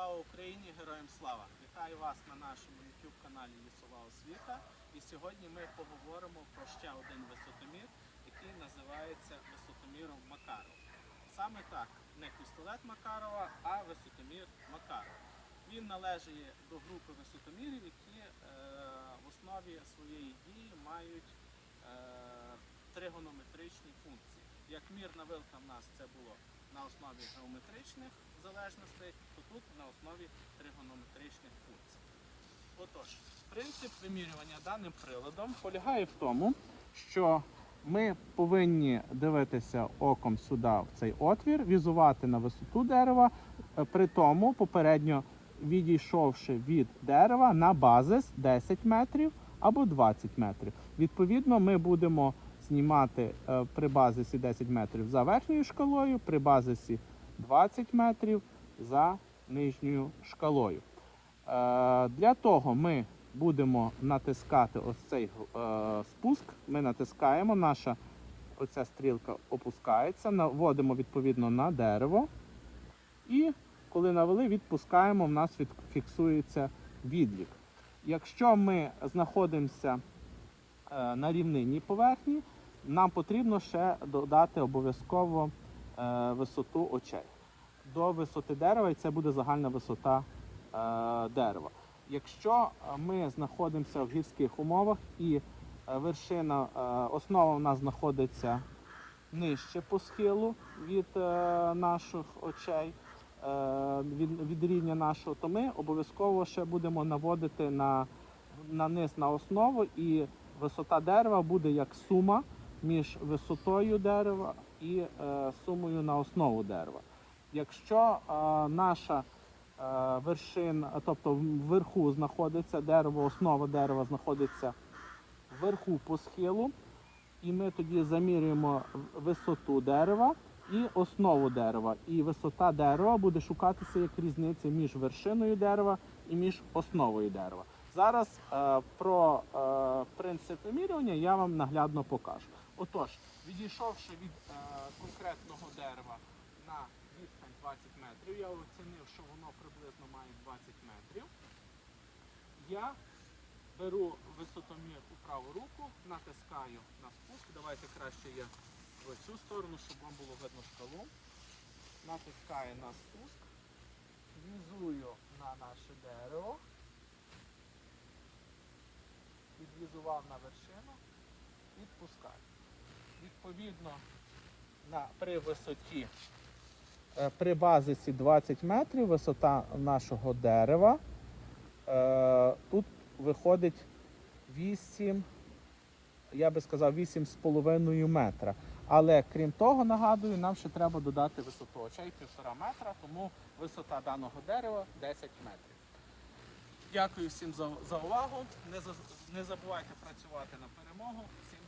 Слава Україні! Героям слава! Вітаю вас на нашому YouTube каналі Лісова освіта. І сьогодні ми поговоримо про ще один висотомір, який називається висотоміром Макаров. Саме так, не пістолет Макарова, а висотомір Макаров. Він належить до групи висотомірів, які е, в основі своєї дії мають е, тригонометричні функції. Як мірна вилка в нас це було на основі геометричних залежностей, то тут на основі тригонометричних функцій. Отож, принцип вимірювання даним приладом полягає в тому, що ми повинні дивитися оком сюди в цей отвір, візувати на висоту дерева, е, при тому попередньо відійшовши від дерева на базис 10 метрів або 20 метрів. Відповідно, ми будемо знімати е, при базисі 10 метрів за верхньою шкалою, при базисі 20 метрів за нижньою шкалою. Е, Для того ми будемо натискати ось цей е, спуск. Ми натискаємо, наша оця стрілка опускається, наводимо відповідно на дерево. І коли навели, відпускаємо, в нас фіксується відлік. Якщо ми знаходимося на рівнинній поверхні, нам потрібно ще додати обов'язково е, висоту очей до висоти дерева, і це буде загальна висота е, дерева. Якщо е, ми знаходимося в гірських умовах і вершина, основа в нас знаходиться нижче по схилу від наших очей, від, від рівня нашого, то ми обов'язково ще будемо наводити на, на низ на основу, і висота дерева буде як сума між висотою дерева і е, сумою на основу дерева. Якщо е, наша е, вершина, тобто вверху знаходиться дерево, основа дерева знаходиться вверху по схилу, і ми тоді замірюємо висоту дерева і основу дерева. І висота дерева буде шукатися як різниця між вершиною дерева і між основою дерева. Зараз е, про е, принцип вимірювання я вам наглядно покажу. Отож, відійшовши від е, конкретного дерева на відстань 20 метрів, я оцінив, що воно приблизно має 20 метрів. Я беру висотомір у праву руку, натискаю на спуск. Давайте краще я в цю сторону, щоб вам було видно шкалу. Натискаю на спуск, візую на наше дерево, підвізував на вершину, відпускаю. Відповідно, на, при висоті, е, при базисі 20 метрів, висота нашого дерева. Е, тут виходить 8, я би сказав, 8,5 метра. Але крім того, нагадую, нам ще треба додати висоту очей 1,5 метра, тому висота даного дерева 10 метрів. Дякую всім за, за увагу. Не, за- не забувайте працювати на перемогу. Всім